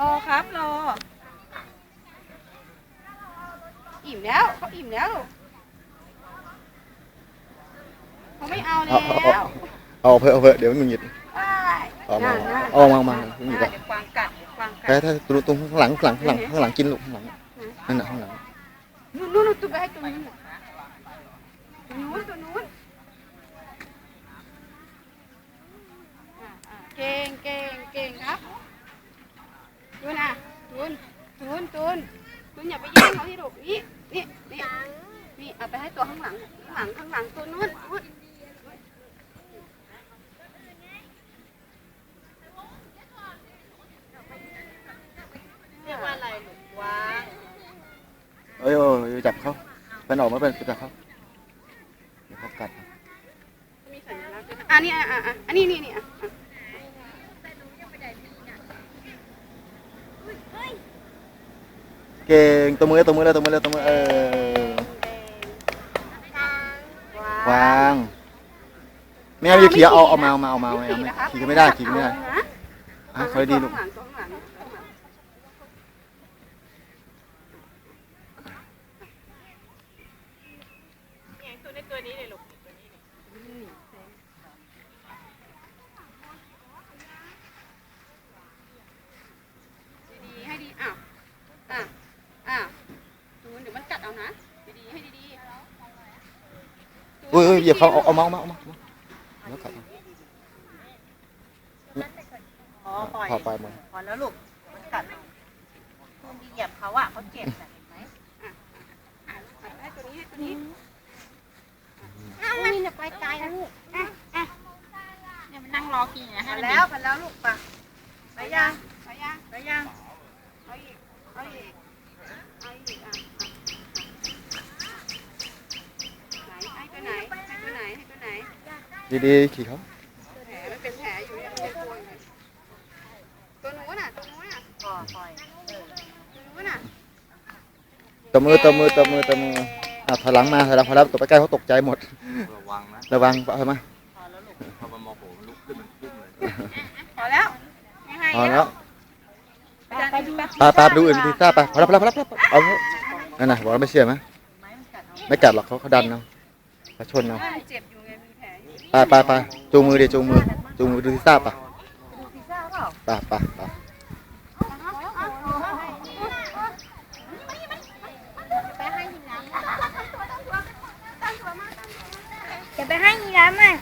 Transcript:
รอครับรอ อิ่มแล้วเขาอิ่มแล้วเขาไม่เอาเอาแล้ว เอาเอาเอาเพื่อเอาเพื่อเดี๋ยวมันหงิดได้เอามาเอามามาหงิดอะอะเดี๋ยวกวางกัดเดี๋ยวกวางกัดถ้าตรงตรงข้างหลังข้างหลังข้างหลังข้างหลังกินลูกข้างหลังนั่นน่ะข้างหลังนู่นนู่นนู่นตัวไปให้ตัวนู้นะตัวนู้นตัวนู้นอะอะเก่งเก่งเก่งครับตูนอะตูนตู นตูนตูนอย่าไปแย่งเขาที่ลูกนี่นี่นี่นี่เอาไปให้ตัวข้างหลัง ข้างหลังข้างหลังตัวนู้นนู้นเรียกว่าอะไรลูกวางเอ้ยเอ้ยเอ้ยจับเขาเป็นออกมาเป็นจับเขาเดี๋ยวเขากัดมีสัญลักษณ์ด้วยนะอันนี้อะอะอะอันนี้นี่นี่อะอะ เก่งตัวมือตัวมือเลยตัวมือเลยตัวมือเออวางไม่เอาอย่าขี่เอาเอามาเอามาเอามาเอามาเอามขี่ก็ไม่ได้ขี่ก็ไม่ได้อะคอยดีลูกตัวข้างหลังข้างหลังเนี่ยตัวนี้เลยลูกตัวนี้เนี่ย ดีๆให้ดีอ้าวอะอ้าวตูนเดี๋ยวมันกัดเอานะดีๆ ให้ดีๆเฮ้ยเฮ้ยเหยียบเขาเอาเอามาเอามาเอามาเอามาแล้วกัดเอาพอปล่อยพอไปหมดพอแล้วลูกมันกัดคุณเหยียบเขาอะเขาเจ็บน่ะเห็นไหมอะให้ตัวนี้ให้ตัวนี้นี่จะไปไกลนะลูกอะอะเนี่ยมันนั่งรอกินนะพให้อมันแล้วพอแล้วลูกไปะไปยังไปยังไปยัง เอาอีกเอาอีกเอาอีกอะอะไหนให้ตัวไหนให้ตัวไหนให้ตัวไหน ดีๆขี่เขาแผลมันเป็นแผลอยู่ยังไม่ได้ตัวอยู่ตัวนู้นน่ะตัวนู้นน่ะพอปล่อยเออตัวนู้นน่ะตัวมือตัวมือตัวมือตัวมืออะถอยหลังมาถอยหลังพอแล้วตัวไปใกล้เขาตกใจหมด ระวังนะระวังเอามาพอแล้วลูกพอมันโมโหมันลุกขึ้นมันพุ่งเลยพอแล้วไม่ให้พอแล้วไปดูปลาปลาไปดูอื่นดีซ่าไปพอแล้วพอแล้วพอแล้วพอแล้วเอานั่นน่ะบอกแล้วไม่เชื่อไหมไม้มันกัดเอาไม่กัดหรอกเขาเขาดันเอาเขาชนเอามันเจ็บอยู่ ไปไปไปจูงมือเดี๋ยวจูงมือจูงมือดูที่ซ่าไปดูพิซซ่าเปล่าไปไปไปจะไปให้ยีราฟอะ